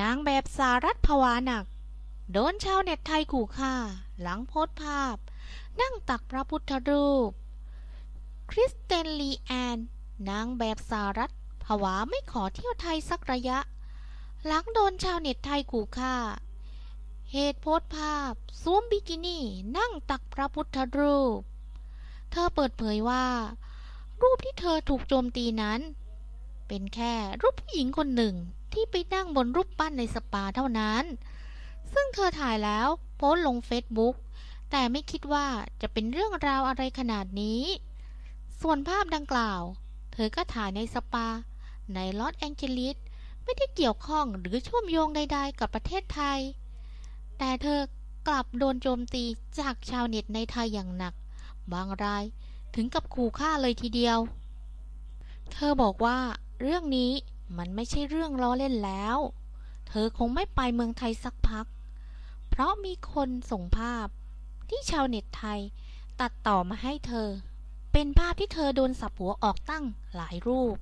นางแบบสารัตผวาหนัก โดนชาวเน็ตไทยขู่ฆ่า หลังโพสภาพ นั่งตักพระพุทธรูป คริสเตนลีแอน นางแบบสารัตผวาไม่ขอเที่ยวไทยสักระยะ หลังโดนชาวเน็ตไทยขู่ฆ่า เหตุโพสภาพสวมบิกินี่นั่งตักพระพุทธรูป เธอเปิดเผยว่า รูปที่เธอถูกโจมตีนั้น เป็นแค่รูปผู้หญิงคนหนึ่ง ที่ไปนั่งบนรูปปั้นในสปาเท่านั้น ซึ่งเธอถ่ายแล้วโพสลงเฟซบุ๊กแต่ไม่คิดว่าจะเป็นเรื่องราวอะไรขนาดนี้ ส่วนภาพดังกล่าว เธอก็ถ่ายในสปา ในลอสแองเจลิสไม่ได้เกี่ยวข้องหรือเชื่อมโยงใดๆ กับประเทศไทย แต่เธอกลับโดนโจมตีจากชาวเน็ตในไทยอย่างหนัก บางรายถึงกับขู่ฆ่าเลยทีเดียว เธอบอกว่าเรื่องนี้ มันไม่ใช่เรื่องล้อเล่นแล้ว เธอคงไม่ไปเมืองไทยสักพัก เพราะมีคนส่งภาพ ที่ชาวเน็ตไทยตัดต่อมาให้เธอ เป็นภาพที่เธอโดนสับหัวออกตั้งหลายรูป